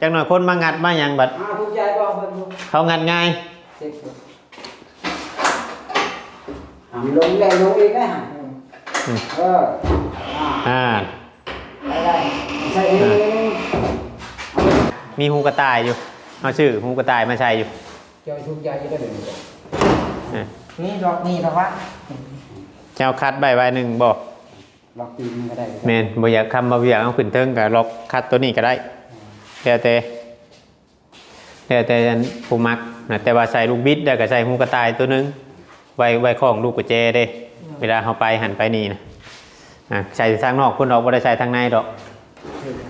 จังหน่อยคนมางัดมาหยังบัดอ่าทุกใจบอกเพิ่นทุกเขางัดง่ายเช็คดูอ่าลงแล้วลงอีกนะเอออ่าอ่าไปได้ใส่เองมีหูกระต่ายอยู่เอาชื่อหูกระต่ายมาใส่อยู่เจ้าทุกใจจะได้เป็นอะนี่ดอกนี่ดอกวะเจ้าคัดใบใบหนึ่งบอกดอกตีนก็ได้แมนบ่อยากคำบ่อยากเอาขึ้นเทิงกับล็อกคัดตัวนี้ก็ได้ แล้วแต่แล้วแต่อันผู้มักนะแต่ว่าใส่ลูกบิดได้ก็ใส่หูกระต่ายตัวหนึง ไว้ไว้ของลูกกุญแจเด้ เวลาเขาไปหันไปนี่นะอะใส่ทางนอกคนออกบ่ได้ใส่ทางในดอก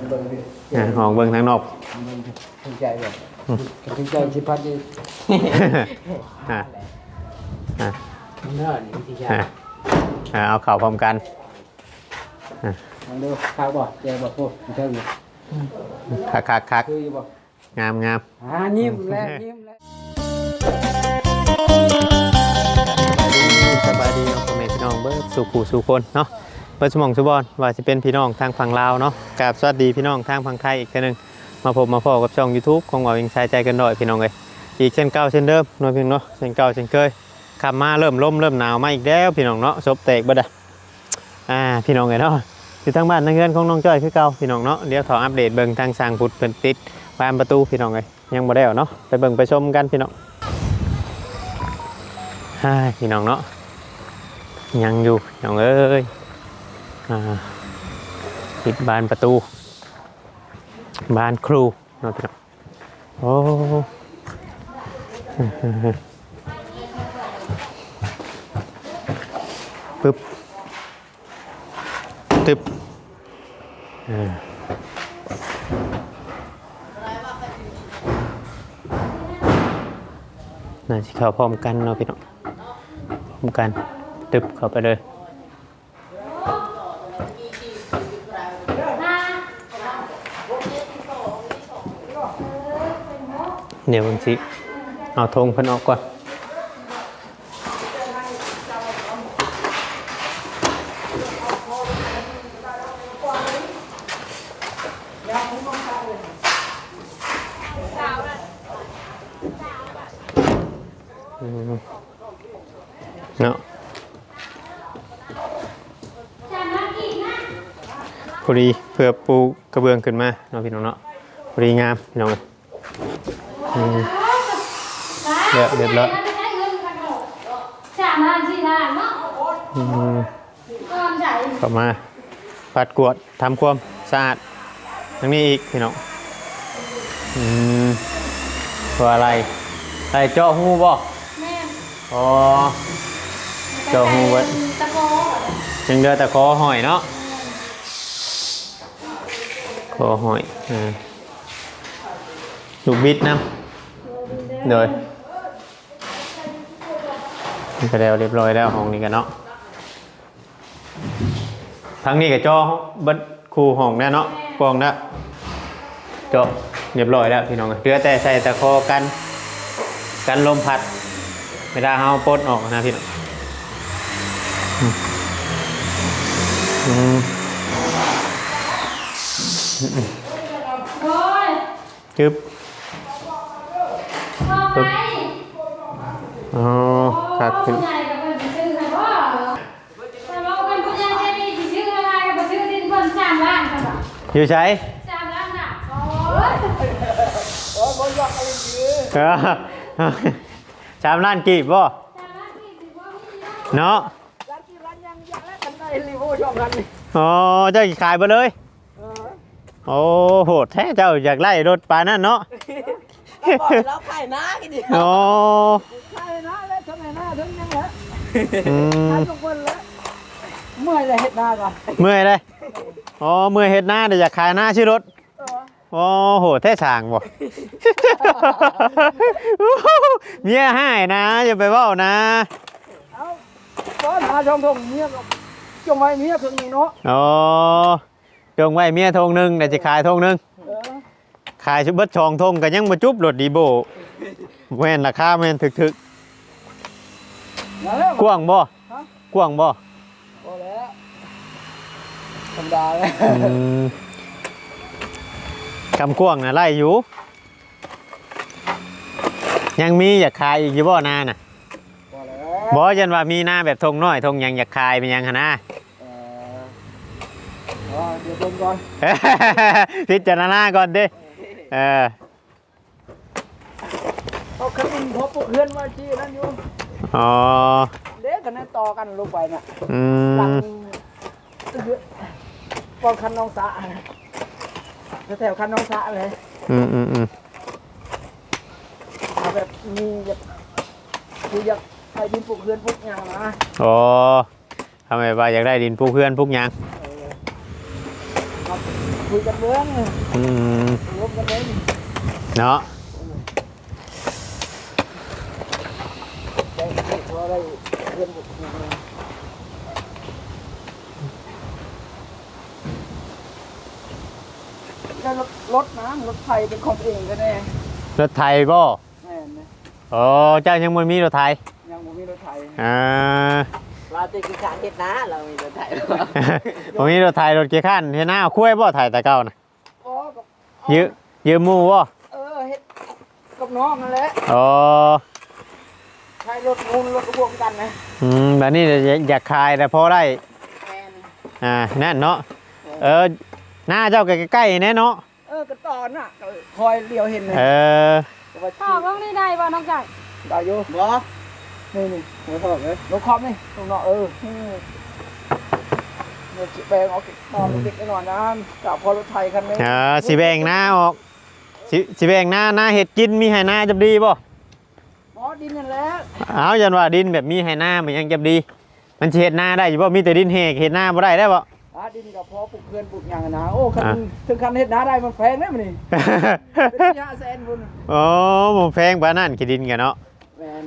เบิ่งดิอะออกเบิ่งทางนอกเบิ่งดิทุกใจแบบทุกใจสิพัดดิอะอะเนินที่ใจอะอะเอาเข่าพร้อมกันลองดูข้าวบ่แจบ่พูดเท่าอยู่ คักคักคักคืออยู่บ่งามงามอ่ายิ้มแล้วยิ้มแล้วสบายดีเนาะพ่อแม่พี่น้องเบิร์สู่ผู้สู่คนเนาะเบิร์สมองสุบอลว่าจะเป็นพี่น้องทางฝั่งลาวเนาะกราบสวัสดีพี่น้องทางฝั่งไทยอีกทีหนึงมาพบมาพอกับช่อง YouTube ของว่าเองชายใจกันหน่อยพี่น้องเลยอีกเช่นเก่าเช่นเดิมเน้อยพี่น้องเนาะเช่นเก่าเช่นเคยขับมาเริ่มลมเริ่มหนาวมาอีกแล้วพี่น้องเนาะซบแตกบ่ได้อ่าพี่น้องเลยเนาะ อยู่ทางบ้านทางเรือนของน้องจ้อยคือเก่าพี่น้องเนาะเดี๋ยวขออัปเดตเบิ่งทางสร้างพุทธเป็นติดบานประตูพี่น้องเลยยังบ่ได้เอเนาะไปเบิ่งไปชมกันพี่น้องฮ่าพี่น้องเนาะยังอยู่น้องเอ้ยอ่าปิดบานประตู บานครูเนาะพี่น้องโอ้ปึ๊บตึบ น่าจะเข้าพร้อมกันเนาะพี่น้องพร้อมกันตึบเข้าไปเลยเดี๋ยวมันสิ เอาธงเพิ่นออกก่อน อืมเนาะ พอ ดีเพื่อปูกระเบื้องขึ้นมาเนาะพี่น้องเนาะพอดีงามพี่น้องเอ้ยอืมเรียบเรียบร้อยสามล้านสี่ล้านเนาะอืมก็ทำใจเข้ามาปัดกวาดทำความสะอาดทั้งนี้อีกพี่น้องอืมตัวอะไรอะไรเจาะหูบ่แม่อ๋อเจ้าหูไว้ตะโกยังเดือแต่คอหอยเนาะ คอหอยลูกบิดน้ำเลยนี่ก็แล้วเรียบร้อยแล้วห้องนี้กันเนาะทั้งนี้กับจอบัดคูห้องแน่เนาะกองนะจบเรียบร้อยแล้วพี่น้องเหลือแต่ใส่ตะคอกัน กันลมพัดเวลาเฮาปลดออกนะพี่น้องอือืม โอ้ยจึ๊บพ่อไปอ๋อครับผู้ใหญ่กับเพิ่นสิซื้อให้บ่แต่ว่าเพิ่นผู้ใหญ่ใจดีสิซื้ออะไรก็บ่ซื้อดินเพิ่นสามล้านค่ะบ่อยู่ใช้สามล้านน่ะโอ้ยโอ้ยบ่ยอกอะไรดีเออสามล้านกีบบ่สามล้านนี่ถือว่ามีเนาะเนาะร้านที่ร้านยังยังแล้วกันได้รีโวชอบกันนี่อ๋อเจ้าขายไปเลยเออ โอ้โหดแท้เจ้าอยากไล่รถปานนั่นเนาะแล้วบอกแล้วขายหน้ากันดิโอ้ขายหน้าแล้วทำไมหน้าถึงยังแล้วอืมขายทุกคนแล้วเมื่อยเลยเฮ็ดหน้าก่อนเมื่อยเลยอ๋อเมื่อยเฮ็ดหน้าเดี๋ยวอยากขายหน้าชื่อรถเออโอ้โหแท้ช่างบ่เมียให้นะอย่าไปเว้านะเอาก้อนหาช่องทงเมียก็จงไว้เมียครึ่งหนึงเนาะอ๋อ จงไว้เมียทงหนึงเดี๋ยวจะขายทงหนึงเออขายชุบเบิดชองทงก็ยังมาจุบรถดีโบแม่นราคาแม่นถึกมาแล้วๆกว้างบ่ฮะกว้างบ่พอแล้วธรรมดาเลยอืมกำกวางนะไล่อยู่ ยังมีอยากขายอีกอยู่บ่หน้าน่ะพอแล้วบ่ยันว่ามีหน้าแบบทงน้อยทงหยังอยากขายเป็นหยังหนนะเออ เอาเดี๋ยวเดินก่อนพิจารณาก่อนดิเออเอาขึ้นดินพบพวกเพื่อนมาชี้นั่นอยู่อ๋อเด็กกันนั่นต่อกันลงไปน่ะอืหลังมปอนคันน้องสะนะแถวๆคันน้องสะเลยอืมอืมอืมเอาแบบมีแบบคืออยากให้ดินปลูกเพื่อนปลูกอย่างนะ อ๋อทำไมว่าอยากได้ดินปลูกเพื่อนปลูกหยังเออ ครับคุยกันเรื่องอืมรวมกันเลยเนาะได้พอได้เพื่อนปลูกอย่างนะแล้วรถรถนะรถไฟเป็นของตัวเองก็แน่รถไทยบ่แม่นนะอ๋อเจ้ายังบ่มีรถไทยยังบ่มีรถไฟอ่า เราติดกิจการเฮ็ดนะเรามีรถไถบ่มีรถไทยรถเกียร์ขั้นเฮ็ดหน้าเอาคุ้ยบ่ไทยแต่เก่าน่ะอ๋อกับยืมยืมหมู่บ่เออเฮ็ดกับน้องนั่นแหละอ๋อใช้รถมูลรถรวมกันนะอืมแบบนี้อยากขายแต่พอได้แม่นอ่านั่นเนาะเออหน้าเจ้าใกล้ๆแน่เนาะเออกระตอนน่ะก็คอยเลี้ยวเห็นเลยเออแต่ว่าตอกลงนี่ได้บ่น้องจ่ายได้อยู่บ่ นี่นี่ไม่พอเลยรถคอมนี่ตรงเนาะเอออืมเดี๋ยวจิแบงเอาตอนเด็กๆหน่อยนะกับพอรถไทยคันนึงเออสิแบ่งหน้าออกสิสิแบ่งหน้าหน้าเห็ดกินมีให้หน้าจับดีบ่หมอดินนั่นแหละเอายันว่าดินแบบมีให้หน้ามันยังจับดี มันสิเห็ดหน้าได้อยู่บ่มีแต่ดินแหกเห็ดหน้าบ่ได้ได้บ่อ่าดินกับพอปลูกเพื่อนปลูกอย่างนะโอ้คันอะถึงคันเฮ็ดนาได้มันแพงได้มั้ยนี่เป็นระยะแสนบุญอ๋อผมแพงปานนั้นขี้ดินกันเนาะแม่น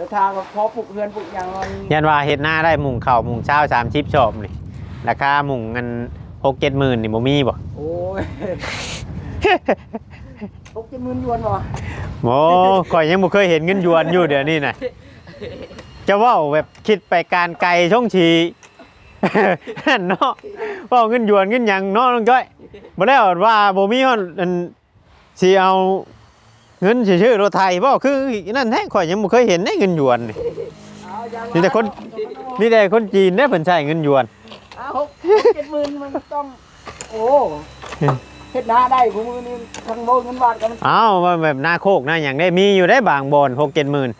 แต่ทางก็พอปลูกเพื่อนปลูกอย่างมันยันว่าเห็ดหน้าได้หมุงเข่าวหมุงเช้าสามชิปชอบนี่ราคาหมุงเงินหกเจ็ดหมื่นนี่บ่มีบ่ โอ้ยตกจะมื่นยวนบ่โอ้ข่อยยังบ่เคยเห็นเงินหยวนอยู่เดี๋ยวนี้น่ะจะเว่าแบบคิดไปการไกลช่องชีนั่นเนาะเว่าเงินหยวนเงินหยังเนาะน้องจ้อยบ่ได้ว่าบ่มีฮอดอันสิเอา เงินชื่อรถไทยบ่คือนั่นแท้ข่อยยังบ่เคยเห็นได้เงินหยวนนี่เอาอย่างมีแต่คนมีแต่คนจีนเด้เพิ่นใช้เงินหยวนเอาหกเจ็ดหมื่นมันต้องโอ้เฮ็ดนาได้ผมมือนี่ทั้งโลเงินบาทกันอ้าวว่าแบบหน้าโคกหน้าหยังได้มีอยู่ได้บางบอน6 7หมื่น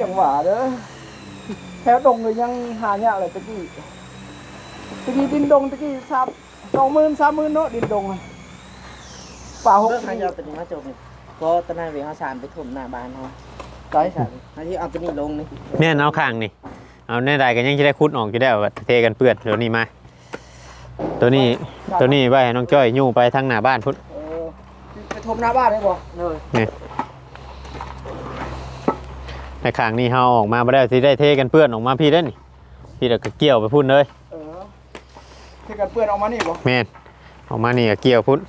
จังหวะเด้อแถวดงเลยยังหายากเลยตะกี้ตะกี้ดินดงตะกี้ซับสองหมื่นสามหมื่นเนาะดินดงอะป่าหกเรื่องทางยาวตัวนี้มาจบนี่ เพราะตอนนั้นเวเอาสารไปถมหน้าบ้านเฮาไก่สันอันที่เอาตัวนี้ลงนี่แม่นเอาข้างนี่ เอาแน่ใดก็ยังสิได้คุดออกอยู่ได้ว่าเทกันเปื้อนเดี๋ยวนี้มา ตัวนี้ตัวนี้ไว้ให้น้องจ้อยยู่ไปทางหน้าบ้านพุ่นเออไปทมหน้าบ้านได้บ่เลยในข้างนี้เฮาออกมาบ่ได้สิได้เทกันเปื้อนออกมาพี่เด้อนี่พี่เดี๋ยวก็เกี่ยวไปพุ่นเลยเออที่กันเปื้อนออกมานี่บ่แม่นออกมานี่ก็เกี่ยวพุ่น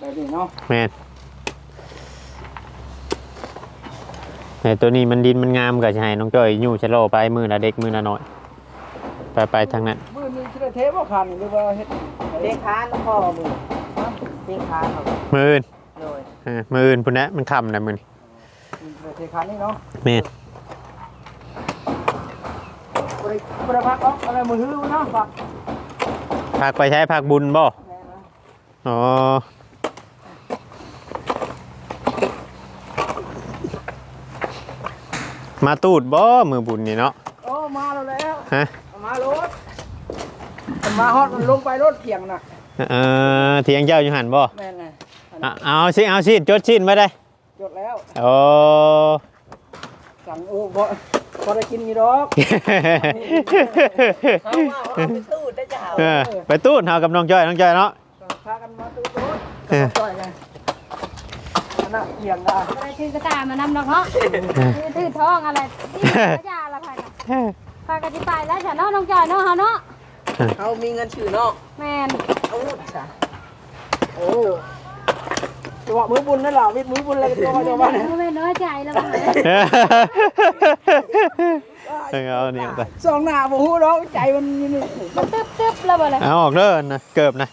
แบบนี้เนาะแม่น แต่ตัวนี้มันดินมันงามก็จะให้น้องจ้อยยู่ชะโลไปมือละเด็กมือละน้อย ไปไปทางนั้นมื้อนี้สิได้เทบ่คันหรือว่าเฮ็ดเด็กค้านแล้วพ่อมือเด็กค้านเอามืออื่นเลยเออมืออื่นพุ่นนะมันค่ำนะมือนี่ได้เทคันนี่เนาะแม่นบ่ได้บ่ได้พักเนาะอะไรมือฮื้อเนาะฝากพากไปใช้พากบุญบ่แม่นะ อ๋อ มาตูดบ่มือบุญนี่เนาะโอ้มาแล้วแล้วฮะเอามารถเอามาฮอดลงไปรถเถียงน่ะเออเถียงเจ้าอยู่หันบ่แม่นไงเอาเอาสิเอาสิจดชิ้นไว้ได้จดแล้วโอ้สั่งโอ้บ่บ่ได้กินอยู่ดอกเอาว่าเอาไปตู้ได้จ้าเออไปตูดเฮากับน้องจ้อยน้องจ้อยเนาะพากันมาตู้รถเออจ่อยไงอั นน่ะเถียงได้อะไรถือกระตามานำหรอกเนาะถือถือท้องอะไรที่พระยาละพายกันพากันสิไปแล้วจ้ะเนาะน้องจอยเนาะเฮาเนาะเขามีเงินชื่อเนาะแม่นเอาลูกจ้ะโอ้จังหวะมือบุญนั่นล่ะวิทย์มือบุญอะไรกันตัวมาตัวมาเนี่ยบ่แม่นน้อยใจแล้วบ่เออเอาเนี่ยไปสองหน้าบ่ฮู้ดอกใจมันอยู่นี่มันตึ๊บตึ๊บแล้วบ่เลยเอาออกเด้อนะเกิบนะ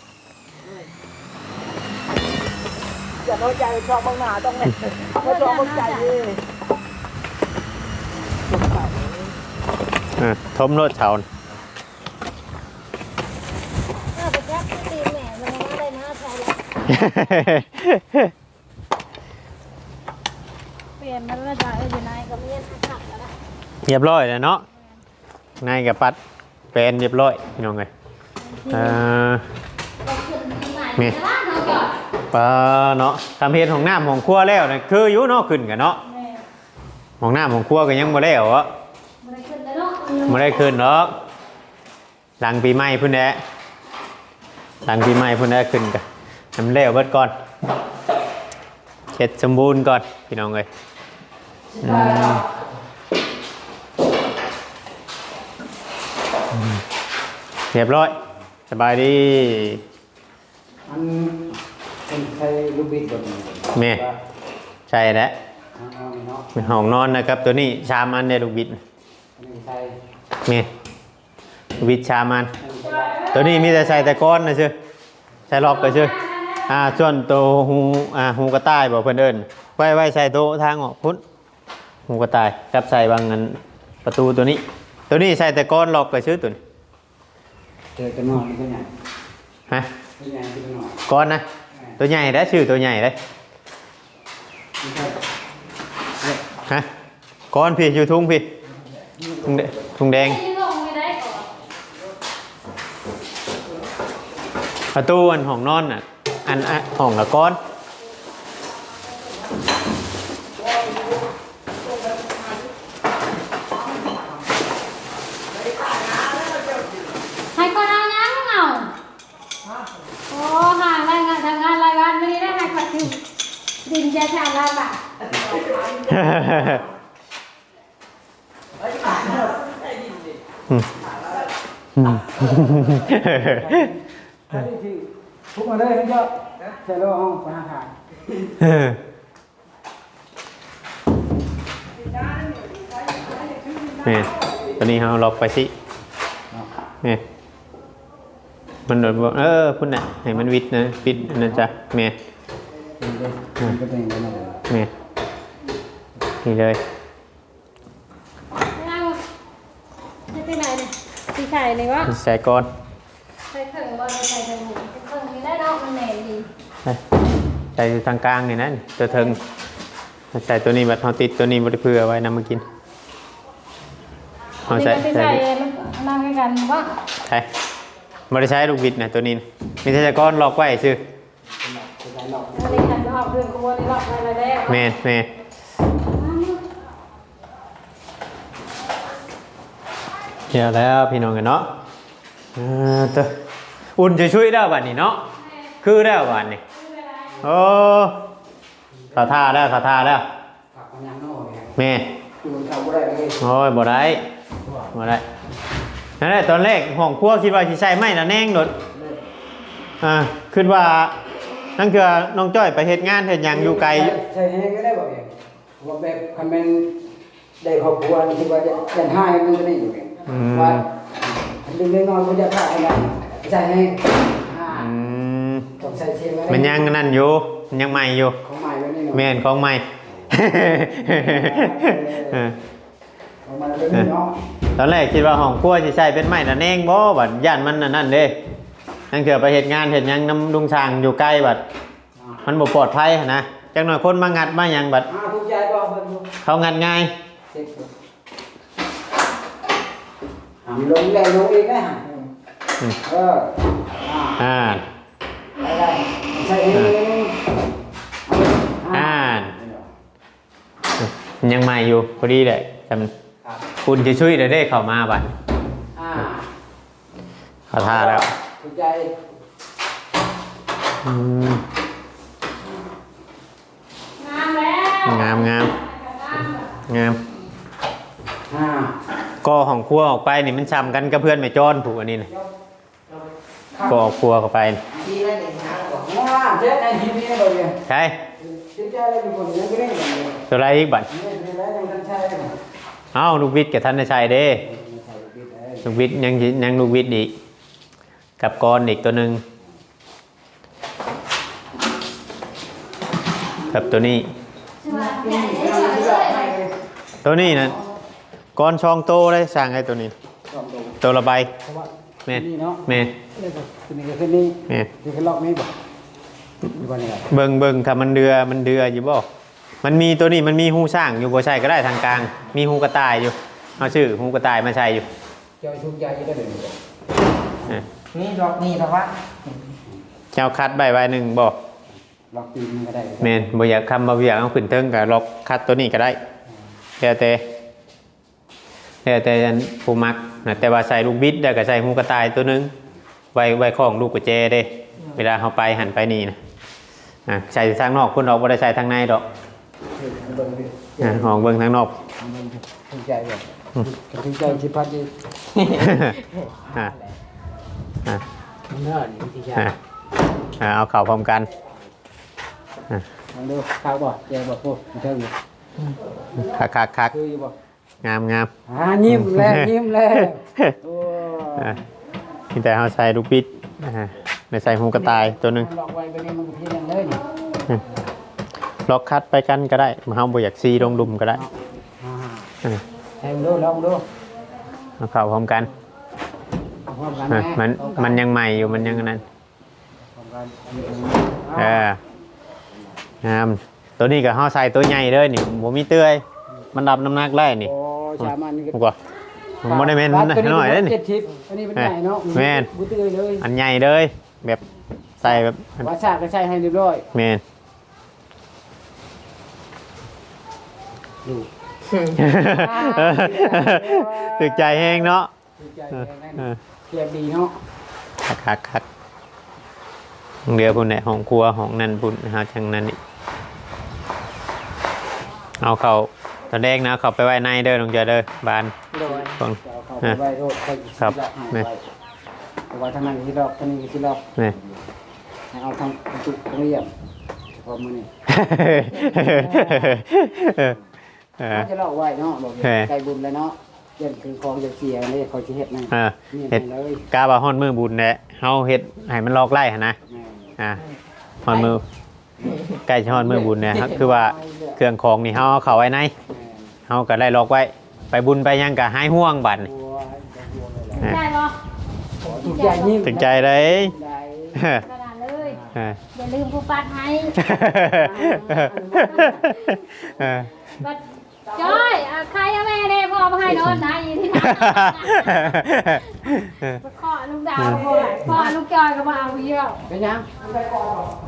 อย่าน้อยใจชอบบางหน้าต้องเนี่ยไม่ชอบบางใจเลยอะทมรถเฉาน่ะเออไปแจ๊บตีแม่มันมาได้นะใช่ละเปลี่ยนมันแล้วจ้ะเอออยู่ไหนก็เมียนขับแล้วนะเรียบร้อยแล้วเนาะนายกับปัดเป็นเรียบร้อยพี่น้องไงอ่า เราขึ้นที่ไหนนี่นะน้องจอย ปลาเนาะทำเห็ดของน้ำของครัวแล้วนะคืออยู่เนาะขึ้นกันเนาะแม่ของน้ำของครัวก็ยังบ่แล้วอะไม่ได้ขึ้นแล้วเนาะบ่ได้ขึ้นเนาะหลังปีใหม่พุ่นแหละหลังปีใหม่พุ่นแหละขึ้นกันทำแล้วเบิดก่อนเช็ดสมบูรณ์ก่อนพี่น้องเอ้ยอืมอืมเรียบร้อย สบายดี อัน เป็นใครลูกบิดบนแม่ใช่แล้วเอาเนาะเป็นห้องนอนนะครับ ตัวนี้ชามอันเดลูกบิดอันนี้ใครนี่ลูกบิดชามอันตัวนี้มีแต่ใส่แต่ก้อนนะชื่อใส่รอบก็ชื่ออ่าส่วนตัวหูอ่าหูกระต่ายบอกเพื่อนเอิญไว้ไว้ใส่โต๊ะทางออกพุ่นหูกระต่ายกับใส่บางอันประตูตัวนี้ ตัวนี้ใส่แต่ก้อนล็อกก็ชื่อตัวนี้เจอตัวน้อยตัวใหญ่ฮะตัวใหญ่ตัวน้อยก้อนนะ ตัวใหญ่ได้ชื่อตัวใหญ่ได้ฮะก้อนพี่อยู่ทุ่งพี่ทุ่งแดทุ่งแดงประตูอันห้องนอนอะอันอันห้องละก้อน ให้คนเอายังเอาโอ้ห่างรายงานทำงานรายวันไม่ได้ให้ปัดถึงดินจะชาลาบะ อันนี้ที่ทุกมาเลยนะเจ้าใช่แล้วห้องพนักงานนี่ตอนนี้เราล็อกไปสินี่มันโดนบอกเออพุ่นน่ะให้มันวิดนะปิดอันนะจ๊ะแม่มันก็เป็นอย่างนั้นเลยแม่นี่เลย เอาจะไปไหนเนี่ย พี่ชายเลยวะใส่ก้อนใส่เข่งบอลใส่เข่งหมูเข่งนี้ได้ดอกมันแหน่ดีใส่ทางกลางนี่นะตัวเทิงใส่ตัวนี้บัดเขาติดตัวนี้บริเพื่อไว้นำมากินเขานี่ใส่ก็พี่ใส่ชายมันนั่งด้วยกันว่าใช่บริใช้ลูกบิดนะตัวนี้นะมีแต่ก้อนล็อกไว้ชื่ออะไรกันรอบเรื่องกวนรอบอะไรแล้วแม่แม่ เดี๋ยวแล้วพี่น้องกันเนาะเออเตออุ่นจะช่วยได้บัดนี้เนาะคือได้บัดนี้โอ้ขาท่าแล้วขาท่าแล้วผักมันยังน้อยแม่คือมันทำไม่ได้เลยโอ้ยบ่ได้บ่ได้นั่นแหละตอนแรกห้องครัวคิดว่าสิใช้ไม้ละแนงโดดอ่าคิดว่านั่นคือน้องจ้อยไปเฮ็ดงานเฮ็ดหยังอยู่ไกลใช่ให้ก็ได้บอกเองว่าแบบคำเป็นได้ครอบครัวที่ว่าจะให้มันก็ได้อยู่เองว่าอันนี้น้อยๆก็จะถ่ายนะใช่ให้ห้าอืมต้องใส่เชียงอะไรมันยังนั่นอยู่มันยังใหม่อยู่ของใหม่แล้วนี่เนาะแม่นของใหม่ เออของใหม่แล้วนี่เนาะตอนแรกคิดว่าห้องครัวสิใช้เป็นไม้ละแนงบ่บัดย่านมันอันนั่นเด้นั่นคือไปเฮ็ดงานเฮ็ดหยังนำลุงช่างอยู่ใกล้บัดมันบ่ปลอดภัยหั้นนะจักหน่อยคนมางัดมาหยังบัดอ้าวทุกใจก็เพิ่นเขางัดง่ายเช็คอ่ามี ลงแรงลงอีกนะเอออ่าอ่าได้ได้ใส่เองอ่ายังใหม่อยู่พอดีเลยจำคุณจะช่วยเดี๋ยวได้เข้ามาบัดอ่าเขอท่าแล้วถูกใจ วออกไปนี่มันช้ำกันกับเพื่อนไม่จอนผูกอันนี้นะก็ออกครัวเข้าไปนี่ที่นั่นเองนะบอกอ่าเจ๊ในทีนี้เลยเนี่ยใช่ถูกใจเลยทุกคนยังไม่ได้เลยตัวไรอีกบัดนี่เป็นแล้วยังทันใช่เลยเอ้าลูกวิทย์กับท่านนายชัยเด้ลูกวิทย์ยังสิยังลูกวิทย์อีก กับกรอีกตัวหนึ่งกับตัวนี้ ตัวนี้นะ ก้อนช่องโตเลยสั่งให้ตัวนี้ ลองดูตัวละใบเพราะว่าแม่นนี่เนาะแม่นนี่ก็คือนี่ก็คือนี่แม่นนี่คือล็อกนี้บ่อยู่บ่นี่ครับเบิ่งเบิ่งถ้ามันเดือมันเดืออยู่บ่มันมีตัวนี้มันมีหูสร้างอยู่บ่ใช่ก็ได้ทางกลาง มีหูกระต่ายอยู่เอาชื่อหูกระต่ายมาใช่อยู่เจ้าชุกยาจะได้เลยอะนี่ดอกนี่ดอกวะเจ้าคัดใบใบหนึ่งบ่ล็อกตีนก็ได้แม่นบ่อยากคำบ่อยากเอาขึ้นเทิงก็ล็อกคัดตัวนี้ก็ได้แล้วแต่ แล้วแต่อันผู้มักนะแต่ว่าใส่ลูกบิดแล้วก็ใส่หูกระต่ายตัวหนึง ไว้ไว้ของลูกกุญแจเด้ เวลาเฮาไปหันไปนี่นะอะใส่ทางนอกพุ่นออกบ่ได้ใส่ทางในดอกเบิ่งดิอะออกเบิ่งทางนอกเบิ่งดิชุกใจบ่ชุกใจสิพัดดิอะอะเนินที่ยาอะอะเอาเข่าพร้อมกันลองดูข้าวบ่แกบ่พูดมันเท่าอยู่คักคักคักคืออยู่บ่ งามงามอ่ายิ้มแล้วยิ้มแล้วโอ้อะมีแต่เอาใส่ลูกบิดอะในใส่หูกระต่ายตัวหนึงล็อกไว้ไปนี่มันก็พี่นั่นเลยนี่ล็อกคัดไปกันก็ได้มาเฮาบ่อยากซีลงดุมก็ได้อ่าอะใส่ดูลองดูเอาเข่าพร้อมกันเอาพร้อมกันอะนะมันมันยังใหม่อยู่มันยังอันนั้นพร้อมกันอันนี้เอเอาองามตัวนี้ก็เฮาใส่ตัวใหญ่เลยนี่บ่มีเตื้อยมันรับน้ำหนักได้นี่ โอ้ชามันนี่ผมก็มันบ่ได้แม่นร้าตัวน้อยเด้นี่เจ็ดทิปอันนี้เป็นใหญ่เนาะแม่นบุตรเลยเลยอันใหญ่เลย แบบใส่แบบว่าชาก็ใช้ให้เรียบร้อยแม่นดูตึกใจแห้งเนาะดีใจเออแน่เออเกียบดีเนาะคักคักคักเดี๋ยวพุ่นเนี่ยห้องครัวห้องนั่นพุ่นหาจังนั้นอีกเอาเข้า ตอนแรกนะเข้าไปไว้ในเด้อน้องเจอเด้อบานโดยฟังจะเอาเข้าไปไว้โรดไปครับแม่แม่เอาไว้ทางนั้นที่รอบทางนี้ที่รอบนี่ ให้เอาทางจุดตรงนี้อะเฉพาะมือนี่เออเออจะเล่าไว้เนาะบอกแม่ ใจบุญเลยเนาะเรื่องคือของจะเสียนี่เขาจะเฮ็ดนั่นเออนี่เฮ็ดให้เลยกาบาฮอนมือบุญแหละเฮาเฮ็ดให้มันลอกไล่หั่นนะแม่อ่าฮอนมือใกล้จะฮอนมือบุญเนี่ยครับคือว่าเครื่องของนี่เฮาเอาเข้าไว้ในแม่ เฮาก็ได้ลอกไว้ ไปบุญไปหยังก็หายห่วงบัดนี่บัวจะบัวเลยแหละได้ปะถูกใจยิ่งถึงใจเลยได้กระดาษเลยเอออย่าลืมผู้ปัดให้เออบัดจ้อยอะใครเอาแม่เด้พ่อมาให้โนอนนะอยู่ที่นั่นไปขอลูกดาวพ่อพ่อลูกจอยก็มาเอาเยอะเป็นยัง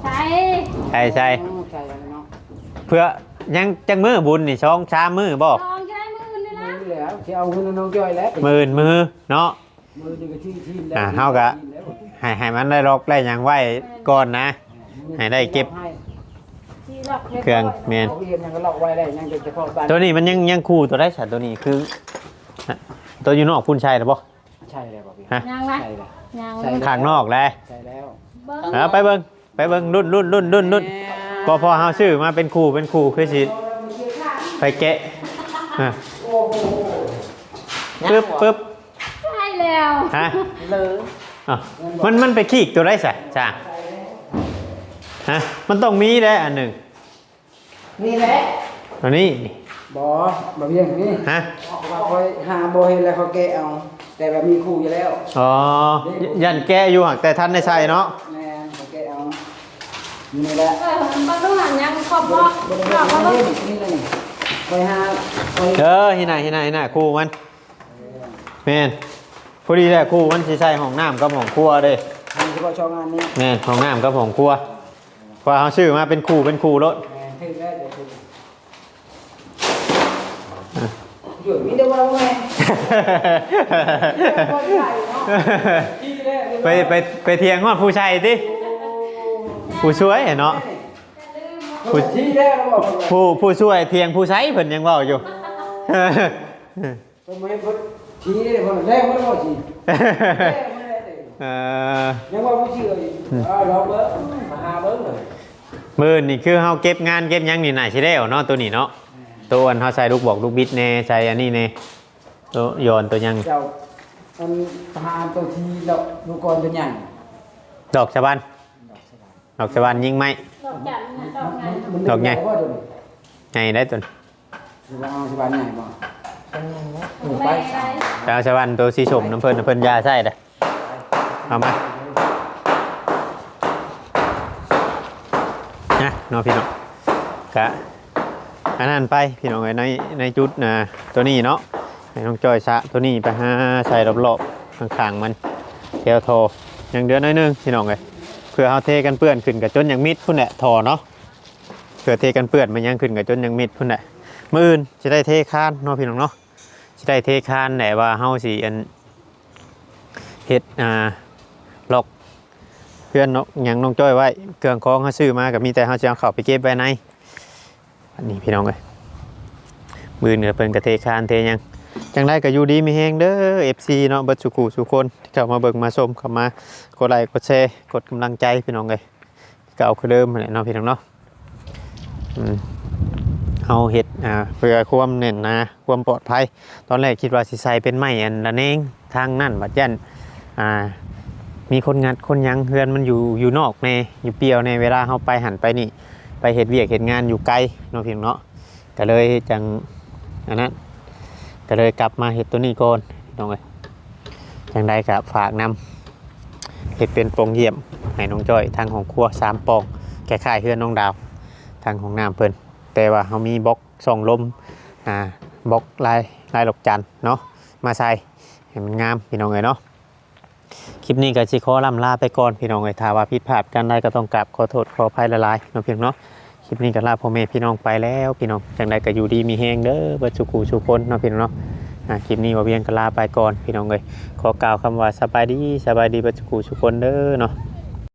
ใช่ใช่ใช่อ๋อใช่แล้วเนาะเพื่อ ยังจังมือบุญนี่ช่องชามมือบ่ลองจะได้มือนี่นะมือแล้วจะเอาเงินน้องจ้อยแล้วมือมือเนาะ มือนี่ก็ที่ทีมอ่าเฮากะให้ให้มันได้ลอกได้หยังไว้ก่อนนะ ให้ได้เก็บ ที่หลอกรียบเครื่องร้ยแมนเขาเรียนยังก็ล็อกไว้ได้ยังจะเฉพาะบ้านตัวนี้มันยังยังคู่ตัวได้สัตว์ตัวนี้คือฮะตัวอยู่นอกพุ่นชัยหรือบ่ใช่เลยป่ะพี่ฮะยังไหมใช่เลยยังใช่ข้างนอกแหละใช่แล้ว เบิ้ง เอาไปเบิ่งไปเบิ่งรุ่นรุ่นรุ่นรุ่นรุ่น พอพอเฮาซื้อมาเป็นคู่เป็นคู่คือสิไปแกะอะปึ๊บปึ๊บใช่แล้วฮะเลยอะมันมันไปขีกตัวได้สัตว์จ้าฮะมันต้องมีได้อันหนึ่งนี่แหละตัวนี้นี่บอแบบอย่างนี้ฮะว่าคอยหาโบเห็นแล้วเขาแกะเอา แต่แบบมีคู่อยู่แล้ว อ๋อ ยันแกะอยู่หักแต่ท่านได้ใช่เนาะแม่เขาแกะเอา นี่แหละเออบางลูกหันยังขอบบ่บริเวขอบณบ่นี้นี่เลยคอยหาคอยเออที่ไหนที่ไหนที่ไหนคู่มันแม่นพอดีแหละคู่มันสิใช่ห้องน้ำกับห้องครัวเด้ทำเฉพาะช่องงานนี้แม่นห้องน้ำกับห้องครัวเพอเขาชื่อมาเป็นคู่เป็นคู่รถแม่ถึงแล้วเดี๋ยวถึงอยู่มีเดียวว่าไงไปไปไปเทียงฮอดผู้ชายติ ผู้ช่วยเนาะผู้ที่แรกเราบอกผู้ผู้ช่วยเทียงผู้ใช้เพิ่นยังเว้าอยู่ทำไมผู้ที่ได้คนแรกไม่ได้บอกที่แรกไม่ได้เลยเอ่อยังว่าผู้ชื่ออีกอ่าเราเบิ้งมาหาเบิ้งเลยมื้อนี่คือเฮาเก็บงานเก็บหยังนี่น่าสิได้เอาเนาะตัวนี้เนาะตัวอันเฮาใส่ลูกบอกลูกบิดแน่ใส่อันนี้แน่ตัวโยนตัวหยังเจ้ามันทหารตัวที่เราดูก่อนตัวใหญ่ดอกชะบัน ดอกสวรรค์ยิงไหม ดอกจันทร์น่ะดอกไงดอกใหญ่มันว่าตัวนี้ไงได้ตุนสิว่าเอาสิบานใหญ่บ่ดอกแม่อะไรดาวสวรรค์ตัวสีชมน้ำเพิ่นน้ำเพิ่นยาใช่เด้อเอามานะเน้องพี่น้องกะอันนั้นไปพี่น้องเอ้ยในในจุดนะตัวนี้เนาะให้น้องจอยสะตัวนี้ไปหาใส่รอบๆข้างๆมันเทวโทยังเดือนน้อยหนึงพี่น้องเอ้ยเพื่อเฮาเทกันเปื้อนขึ้นกับจนอย่างมิดพุ่นแหละทอเนาะเพื่อเทกันเปื้อนมันยังขึ้นกับจนอย่างมิดพุ่นแหละมืออื่นจะได้เทคานเนาะพี่น้องเนาะสิได้เทคานแหละว่าเฮาสิอันเฮ็ดอ่าล็อกเพื่อนเนาะยังน้องจ้อยไว้เครื่องของเฮาซื้อมาก็มีแต่เฮาสิเอาเข้าไปเก็บไว้ในอันนี้พี่น้องเอ้ยมือเหนือเพิ่นก็เทคานเทยัง จังไดก็อยู่ดีมีแฮงเด้อ FC เนาะเบิดสุขุสุคนที่เข้ามาเบิ่งมาชมเข้ามากดไลค์กดแชร์กดกำลังใจพี่น้องเอ้ยก็เอาคือเดิมแหละเนาะพี่น้องเนาะอืมเฮาเฮ็ดอ่าเพื่อความเน้นนะความปลอดภัย ตอนแรกคิดว่าสิใส่เป็นไม้อันละเนงทางนั่นบัดยันอ่ามีคนงัดคนยังเฮือนมันอยู่อยู่นอกในอยู่เปรียวในเวลาเขาไปหันไปนี่ ไปเห็ดเวียกเห็ดงานอยู่ไกลเนาะพียงเนาะก็เลยจังอันนั้น ก็เลยกลับมาเห็ดตัวนี้ก่อนน้องเอ้ยจังได้กับฝากนำเห็ดเป็นโปรงเยี่ยมให้น้องจ้อยทางของครัวสามปองแก่ข่ายเฮือนน้องดาว ทางของน้ำเพิ่นแต่ว่าเขามีบล็อกส่องลมอ่าบล็อกลายลายดอกจันเนาะมาใส่ให้มันงามพี่น้องเอ้ยเนาะคลิปนี้ก็สิขอลำลาไปก่อนพี่น้องเอ้ยถ้าว่าผิดพลาดกันได้ก็ต้องกราบขอโทษขออภัยละลายๆเนาเพียงเนาะ คลิปนี้ก็ลาพ่อแม่พี่น้องไปแล้วพี่น้องจังใดก็อยู่ดีมีแห้งเด้อเบิดสุกูสุคนเนาะพี่น้องเนาะคลิปนี้ว่าเวียงก็ลาไปก่อนพี่น้องเลยขอกล่าวคำว่าสบายดีสบายดีเบิดสุกูสุคนเด้อเนาะ